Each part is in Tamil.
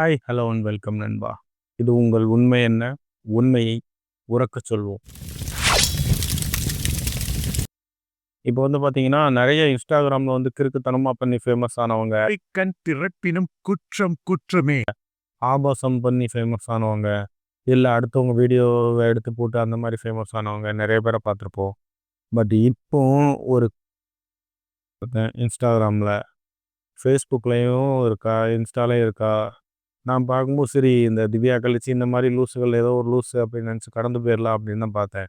ஹாய் ஹலோ அண்ட் வெல்கம் நண்பா. இது உங்கள் உண்மை என்ன? உண்மையை உறக்கச் சொல்வோம். இப்போ வந்து பார்த்தீங்கன்னா நிறைய இன்ஸ்டாகிராமில் வந்து கிறுக்குத்தனமாக பண்ணி ஃபேமஸ் ஆனவங்க. கண் திறப்பினும் குற்றம் குற்றமே. ஆபாசம் பண்ணி ஃபேமஸ் ஆனவங்க. இல்லை அடுத்தவங்க வீடியோவை எடுத்து போட்டு அந்த மாதிரி ஃபேமஸ் ஆனவங்க. நிறைய பேரை பார்த்துருப்போம். பட் இப்போ ஒரு இன்ஸ்டாகிராமில் ஃபேஸ்புக்லேயும் இருக்கா? இன்ஸ்டாலையும் இருக்கா? நான் பார்க்கும்போது சரி இந்த திவ்யா கழிச்சு இந்த மாதிரி லூஸுகள் ஏதோ ஒரு லூஸு அப்படின்னு நினச்சி கடந்து போயிடலாம் அப்படின்னு தான் பார்த்தேன்.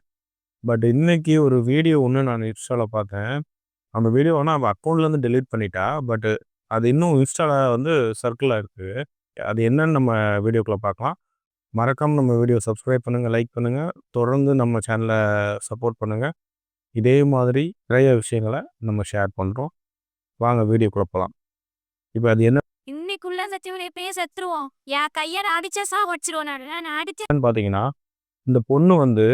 பட் இன்னைக்கு ஒரு வீடியோ ஒன்று நான் இன்ஸ்டாவில் பார்த்தேன். அந்த வீடியோ ஆனால் அவள் அக்கௌண்ட்லேருந்து டெலீட் பண்ணிட்டா பட் அது இன்னும் இன்ஸ்டாவில் வந்து சர்க்கிளாக இருக்குது அது என்னன்னு நம்ம வீடியோக்குள்ளே பார்க்கலாம். மறக்காமல் நம்ம வீடியோ சப்ஸ்கிரைப் பண்ணுங்கள் லைக் பண்ணுங்கள் தொடர்ந்து நம்ம சேனலை சப்போர்ட் பண்ணுங்கள் இதே மாதிரி நிறைய விஷயங்களை நம்ம ஷேர் பண்ணுறோம் வாங்க வீடியோ போகலாம் இப்போ அது என்ன சத்தியவனை போய் செத்துருவோம். என் கையை அடிச்சா சா வச்சிருவோம் நான். நான் அடிச்ச பார்த்தீங்கன்னா இந்த பொண்ணு வந்து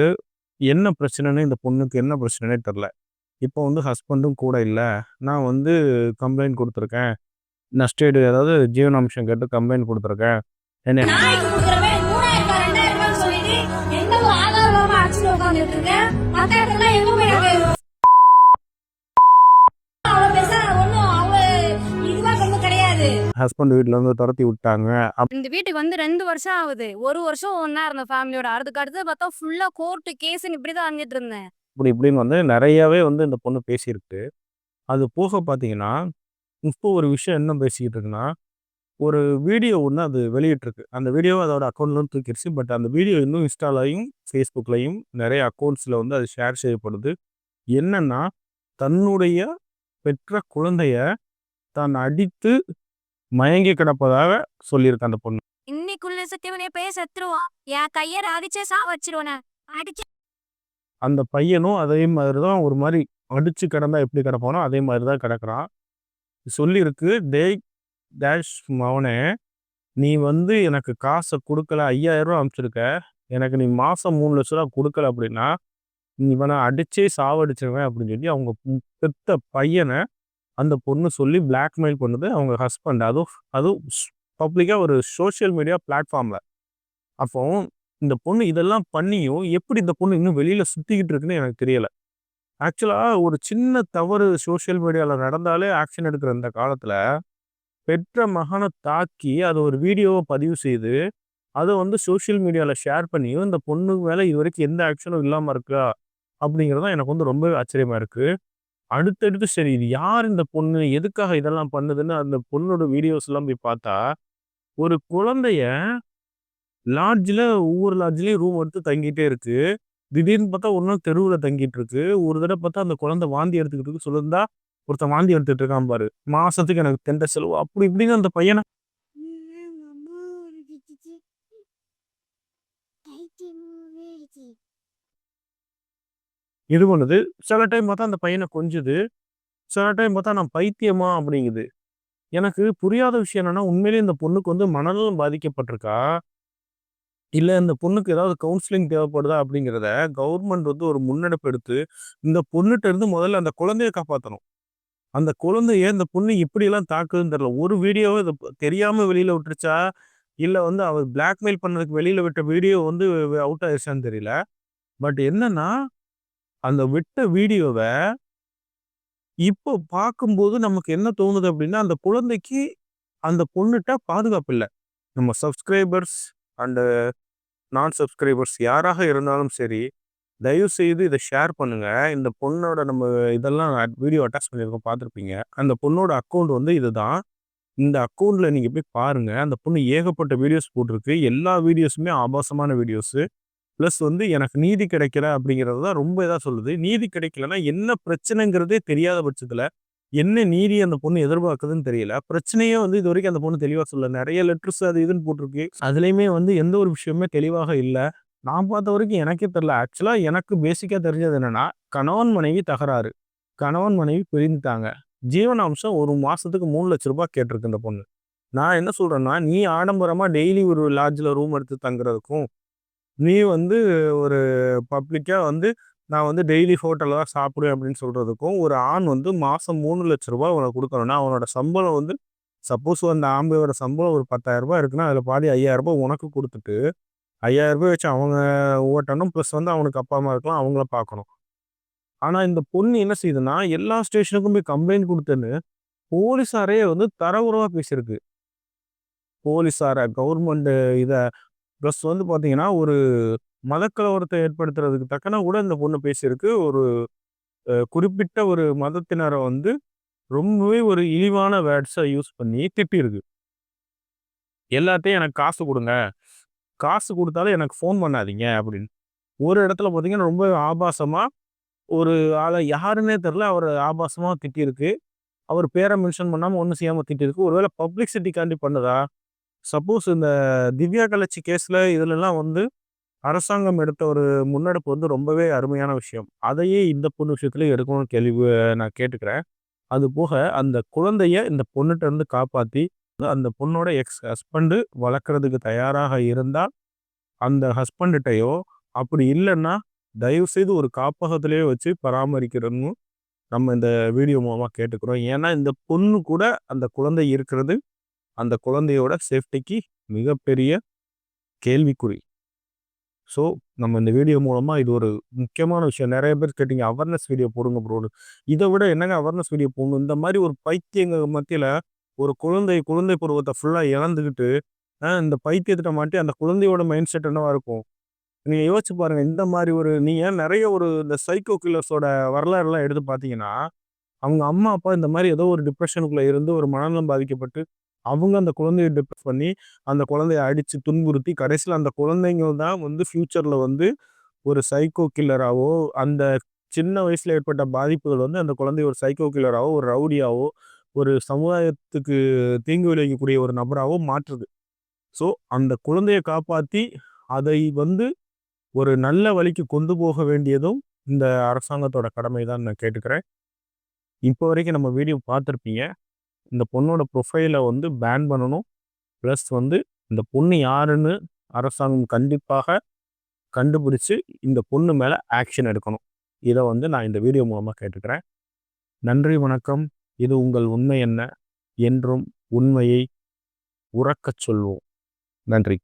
என்ன பிரச்சனைன்னு இந்த பொண்ணுக்கு என்ன பிரச்சனைனே தெரில. இப்போ வந்து ஹஸ்பண்டும் கூட இல்லை. நான் வந்து கம்ப்ளைண்ட் கொடுத்துருக்கேன். நஷ்டேடு அதாவது ஜீவனாம்சம் கேட்டு கம்ப்ளைண்ட் கொடுத்துருக்கேன். என்ன? ஒரு ஆதாரம் அடிச்சுட்டு உட்காந்துட்டு இருக்கேன். மத்த இடத்துல எங்க ஹஸ்பண்ட் வீட்டில் இருந்து துரத்தி விட்டாங்க. இந்த வீட்டுக்கு வந்து ரெண்டு வருஷம் ஆகுது. ஒரு வருஷம் ஒன்னா இருந்த ஃபேமிலியோட அதுக்கு அடுத்து பார்த்தா ஃபுல்லா கோர்ட்டு கேஸ்ன்னு இப்படிதான் அணிஞ்சிட்டு இருந்தேன். இப்படி இப்படின்னு வந்து நிறையாவே வந்து இந்த பொண்ணு பேசியிருக்கு. அது போக பார்த்தீங்கன்னா இப்போ ஒரு விஷயம் என்ன பேசிக்கிட்டு இருக்குன்னா ஒரு வீடியோ ஒன்று அது வெளியிட்டிருக்கு. அந்த வீடியோ அதோட அக்கௌண்ட்லேருந்து தூக்கிடுச்சு பட் அந்த வீடியோ இன்னும் இன்ஸ்டாலையும் ஃபேஸ்புக்லையும் நிறைய அக்கௌண்ட்ஸில் வந்து அது ஷேர் செய்யப்படுது. என்னன்னா தன்னுடைய பெற்ற குழந்தைய தான் அடித்து மயங்கி கிடப்பதாக சொல்லியிருக்கு அந்த பொண்ணு. இன்னைக்குள்ள சத்தியவனை போய் செத்துருவோம் என் கையை அடிச்சே சா வச்சிருவோம் நான் அடிச்சு. அந்த பையனும் அதே மாதிரி தான் ஒரு மாதிரி அடிச்சு கிடந்தா எப்படி கிடப்பானோ அதே மாதிரி தான் கிடக்குறான். சொல்லியிருக்கு டேய் டேஷ் மவனே நீ வந்து எனக்கு காசை கொடுக்கல ஐயாயிரம் ரூபா அனுப்பிச்சிருக்க. எனக்கு நீ மாதம் மூணு லட்ச ரூபா கொடுக்கல அப்படின்னா இவனை அடிச்சே சாவடிச்சிருவேன் அப்படின்னு சொல்லி அவங்க பெத்த பையனை அந்த பொண்ணு சொல்லி பிளாக்மெயில் பண்ணுது அவங்க ஹஸ்பண்ட் அதுவும் அதுவும் பப்ளிக்காக ஒரு சோஷியல் மீடியா பிளாட்ஃபார்மில் அப்போ இந்த பொண்ணு இதெல்லாம் பண்ணியும் எப்படி இந்த பொண்ணு இன்னும் வெளியில் சுற்றிக்கிட்டு இருக்குன்னு எனக்கு தெரியலை. ஆக்சுவலாக ஒரு சின்ன தவறு சோஷியல் மீடியாவில் நடந்தாலே ஆக்ஷன் எடுக்கிற இந்த காலத்தில் பெற்ற மகனை தாக்கி அதை ஒரு வீடியோவை பதிவு செய்து அதை வந்து சோஷியல் மீடியாவில் ஷேர் பண்ணியும் இந்த பொண்ணுக்கு மேலே இது வரைக்கும் எந்த ஆக்ஷனும் இல்லாமல் இருக்கா அப்படிங்கிறது எனக்கு வந்து ரொம்பவே ஆச்சரியமா இருக்குது அடுத்தடுத்து சரி இது யார் இந்த பொண்ணு? எதுக்காக இதெல்லாம் பண்ணுதுன்னு அந்த பொண்ணோட வீடியோஸ் எல்லாம் போய் பார்த்தா ஒரு குழந்தைய லாட்ஜில் ஒவ்வொரு லாட்ஜ்லேயும் ரூம் எடுத்து தங்கிட்டே இருக்கு. திடீர்னு பார்த்தா ஒரு நாள் தெருவில் தங்கிட்டு இருக்கு. ஒரு தடவை பார்த்தா அந்த குழந்தை வாந்தி எடுத்துக்கிட்டு இருக்கு. சொல்லியிருந்தா ஒருத்தன் வாந்தி எடுத்துட்டு இருக்கான் பாரு. மாசத்துக்கு எனக்கு தெண்ட செலவு. அப்படி இப்படின்னு அந்த பையனை இது பண்ணுது. சில டைம் பார்த்தா அந்த பையனை கொஞ்சுது. சில டைம் பார்த்தா நான் பைத்தியமா அப்படிங்குது. எனக்கு புரியாத விஷயம் என்னன்னா உண்மையிலேயே இந்த பொண்ணுக்கு வந்து மனநலம் பாதிக்கப்பட்டிருக்கா? இல்லை இந்த பொண்ணுக்கு ஏதாவது கவுன்சிலிங் தேவைப்படுதா அப்படிங்கிறத கவர்மெண்ட் வந்து ஒரு முன்னெடுப்பு எடுத்து இந்த பொண்ணுகிட்ட இருந்து முதல்ல அந்த குழந்தைய காப்பாற்றணும் அந்த குழந்தைய இந்த பொண்ணு இப்படியெல்லாம் தாக்குதுன்னு தெரியல. ஒரு வீடியோவை இது தெரியாமல் வெளியில் விட்டுருச்சா? இல்லை வந்து அவர் பிளாக்மெயில் பண்ணதுக்கு வெளியில் விட்ட வீடியோ வந்து அவுட் ஆயிடுச்சான்னு தெரியல. பட் என்னன்னா அந்த விட்ட வீடியோவை இப்போ பார்க்கும்போது நமக்கு என்ன தோணுது அப்படின்னா அந்த குழந்தைக்கு அந்த பொண்ணுட்ட பாதுகாப்பு இல்லை. நம்ம சப்ஸ்கிரைபர்ஸ் அண்டு நான் சப்ஸ்கிரைபர்ஸ் யாராக இருந்தாலும் சரி தயவு செய்து இதை ஷேர் பண்ணுங்க. இந்த பொண்ணோட நம்ம இதெல்லாம் வீடியோ அட்டாச் பண்ணியிருக்கோம் பார்த்துருப்பீங்க. அந்த பொண்ணோட அக்கௌண்ட் வந்து இதுதான். இந்த அக்கௌண்ட்டில் நீங்கள் போய் பாருங்கள் அந்த பொண்ணு ஏகப்பட்ட வீடியோஸ் போட்டிருக்கு. எல்லா வீடியோஸுமே ஆபாசமான வீடியோஸு ப்ளஸ் வந்து எனக்கு நீதி கிடைக்கல அப்படிங்கிறது தான் ரொம்ப இதாக சொல்லுது. நீதி கிடைக்கலன்னா என்ன பிரச்சனைங்கிறதே தெரியாத பட்சத்தில் என்ன நீதி அந்த பொண்ணு எதிர்பார்க்குதுன்னு தெரியல. பிரச்சனையே வந்து இது வரைக்கும் அந்த பொண்ணு தெளிவாக சொல்லலை. நிறைய லெட்டர்ஸ் அது இதுன்னு போட்டிருக்கு. அதுலேயுமே வந்து எந்த ஒரு விஷயமே தெளிவாக இல்லை. நான் பார்த்த வரைக்கும் எனக்கே தெரில ஆக்சுவலாக எனக்கு பேசிக்காக தெரிஞ்சது என்னென்னா கணவன் மனைவி தகராறு. கணவன் மனைவி பிரிந்துட்டாங்க. ஜீவனாம்சம் ஒரு மாதத்துக்கு மூணு லட்ச ரூபாய் கேட்டிருக்கு இந்த பொண்ணு. நான் என்ன சொல்கிறேன்னா நீ ஆடம்பரமாக டெய்லி ஒரு லாட்ஜில் ரூம் எடுத்து தங்குறதுக்கும் நீ வந்து ஒரு பப்ளிக்காக வந்து நான் வந்து டெய்லி ஹோட்டலில் தான் சாப்பிடுவேன் அப்படின்னு சொல்கிறதுக்கும் ஒரு ஆண் வந்து மாதம் மூணு லட்ச ரூபாய் உனக்கு கொடுக்கணும்னா அவனோட சம்பளம் வந்து சப்போஸ் அந்த ஆம்பையோட சம்பளம் ஒரு பத்தாயிரரூபா இருக்குன்னா அதில் பாதி ஐயாயிரம் ரூபாய் உனக்கு கொடுத்துட்டு ஐயாயிரம் ரூபாய் வச்சு அவங்க ஓட்டணும் ப்ளஸ் வந்து அவனுக்கு அப்பா அம்மா இருக்கலாம் அவங்கள பார்க்கணும். ஆனால் இந்த பொண்ணு என்ன செய்யுதுன்னா எல்லா ஸ்டேஷனுக்கும் போய் கம்ப்ளைண்ட் கொடுத்துன்னு போலீஸாரே வந்து தரவுறவாக பேசியிருக்கு. போலீஸாரை கவர்மெண்ட் இதை ப்ளஸ் வந்து பார்த்தீங்கன்னா ஒரு மதக்கலவரத்தை ஏற்படுத்துறதுக்கு தக்கன கூட இந்த பொண்ணு பேசியிருக்கு. ஒரு குறிப்பிட்ட ஒரு மதத்தினரை வந்து ரொம்பவே ஒரு இழிவான வேர்ட்ஸை யூஸ் பண்ணி திட்டிருக்கு எல்லாத்தையும் எனக்கு காசு கொடுங்க. காசு கொடுத்தாலும் எனக்கு ஃபோன் பண்ணாதீங்க அப்படின்னு. ஒரு இடத்துல பார்த்தீங்கன்னா ரொம்ப ஆபாசமாக ஒரு ஆளை யாருன்னே தெரில அவர் ஆபாசமாக திட்டிருக்கு அவர் பேரை மென்ஷன் பண்ணாமல் ஒன்றும் செய்யாமல் திட்டிருக்கு ஒருவேளை பப்ளிசிட்டிக்காண்டி பண்ணுதா? சப்போஸ் இந்த திவ்யா கலர்ச்சி கேஸில் இதுலலாம் வந்து அரசாங்கம் எடுத்த ஒரு முன்னெடுப்பு வந்து ரொம்பவே அருமையான விஷயம். அதையே இந்த பொண்ணு விஷயத்துலையும் எடுக்கணும்னு கேள்வி நான் கேட்டுக்கிறேன். அது போக அந்த குழந்தைய இந்த பொண்ணுகிட்ட இருந்து காப்பாற்றி அந்த பொண்ணோட எக்ஸ் ஹஸ்பண்டு வளர்க்குறதுக்கு தயாராக இருந்தால் அந்த ஹஸ்பண்ட்கிட்டயோ அப்படி இல்லைன்னா தயவுசெய்து ஒரு காப்பகத்திலேயே வச்சு பராமரிக்கிறன்னு நம்ம இந்த வீடியோ மூலமாக கேட்டுக்கிறோம். ஏன்னா இந்த பொண்ணு கூட அந்த குழந்தை இருக்கிறது அந்த குழந்தையோட சேஃப்டிக்கு மிகப்பெரிய கேள்விக்குறி. ஸோ நம்ம இந்த வீடியோ மூலமாக இது ஒரு முக்கியமான விஷயம். நிறைய பேர் கேட்டிங்க அவேர்னஸ் வீடியோ போடுங்க ப்ரோடு இதை விட என்னங்க அவேர்னஸ் வீடியோ போடணும்? இந்த மாதிரி ஒரு பைத்தியங்க மத்தியில் ஒரு குழந்தை குழந்தை பருவத்தை ஃபுல்லாக இழந்துக்கிட்டு இந்த பைத்தியத்திட்ட மாட்டி அந்த குழந்தையோட மைண்ட் செட் என்னவா இருக்கும்? நீங்கள் யோசிச்சு பாருங்கள் இந்த மாதிரி ஒரு நீங்கள் நிறைய ஒரு இந்த சைக்கோ கில்லர்ஸோட வரலாறுலாம் எடுத்து பார்த்தீங்கன்னா அவங்க அம்மா அப்பா இந்த மாதிரி ஏதோ ஒரு டிப்ரெஷனுக்குள்ளே இருந்து ஒரு மனநலம் பாதிக்கப்பட்டு அவங்க அந்த குழந்தைய டிப்ரெஸ் பண்ணி அந்த குழந்தைய அடித்து துன்புறுத்தி கடைசியில் அந்த குழந்தைங்க தான் வந்து ஃப்யூச்சரில் வந்து ஒரு சைக்கோ கில்லராகவோ அந்த சின்ன வயசில் ஏற்பட்ட பாதிப்புகள் வந்து அந்த குழந்தைய ஒரு சைக்கோ கில்லராகவோ ஒரு ரவுடியாவோ ஒரு சமுதாயத்துக்கு தீங்கு விளைவிக்கக்கூடிய ஒரு நபராகவோ மாற்றுது. ஸோ அந்த குழந்தையை காப்பாற்றி அதை வந்து ஒரு நல்ல வழிக்கு கொண்டு போக வேண்டியதும் இந்த அரசாங்கத்தோட கடமை தான் நான் கேட்டுக்கிறேன். இப்போ வரைக்கும் நம்ம வீடியோ பார்த்துருப்பீங்க. இந்த பொண்ணோட ப்ரொஃபைலை வந்து பேன் பண்ணணும். ப்ளஸ் வந்து இந்த பொண்ணு யாருன்னு அரசாங்கம் கண்டிப்பாக கண்டுபிடிச்சு இந்த பொண்ணு மேலே ஆக்ஷன் எடுக்கணும். இதை வந்து நான் இந்த வீடியோ மூலமாக கேட்டுக்கிறேன். நன்றி வணக்கம். இது உங்கள் உண்மை என்ன? என்றும் உண்மையை உறக்கச் சொல்வோம். நன்றி.